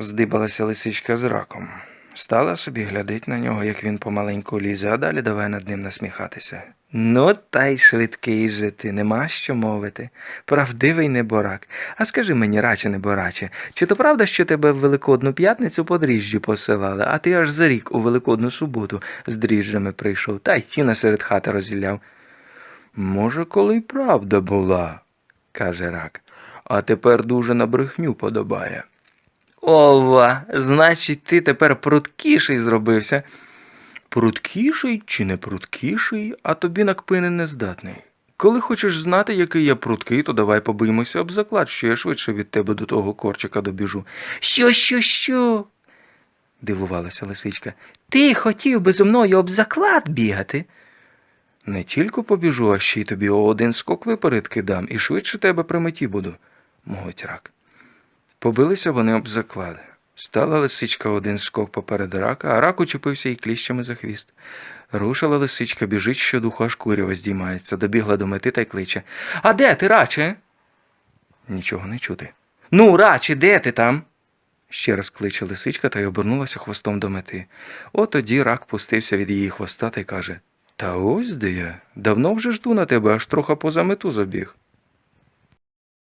Здибалася лисичка з раком. Стала собі глядить на нього, як він помаленьку лізе, а далі давай над ним насміхатися. Ну, та й швидкий же ти, нема що мовити. Правдивий неборак. А скажи мені, раче небораче, чи то правда, що тебе в Великодну п'ятницю по дріжджі посилали, а ти аж за рік у Великодну суботу з дріжджами прийшов, та й тіна серед хати розіляв? Може, коли й правда була, каже рак, а тепер дуже на брехню подобає. Ова, значить, ти тепер пруткіший зробився. Пруткіший чи не пруткіший, а тобі на кпини не здатний. Коли хочеш знати, який я пруткий, то давай побиймося об заклад, що я швидше від тебе до того корчика добіжу. Що, що, що? дивувалася лисичка. Ти хотів би зо мною об заклад бігати? Не тільки побіжу, а ще й тобі один скок виперед кидам, і швидше тебе при меті буду, мовить рак. Побилися вони об заклад. Стала лисичка один скок поперед рака, а рак учепився і кліщами за хвіст. Рушила лисичка, біжить щодуху, аж курява здіймається, добігла до мети та й кличе. А де ти, раче? Нічого не чути. Ну, раче, де ти там? Ще раз кличе лисичка та й обернулася хвостом до мети. От тоді рак пустився від її хвоста та й каже Та ось де я. Давно вже жду на тебе, аж трохи поза мету забіг.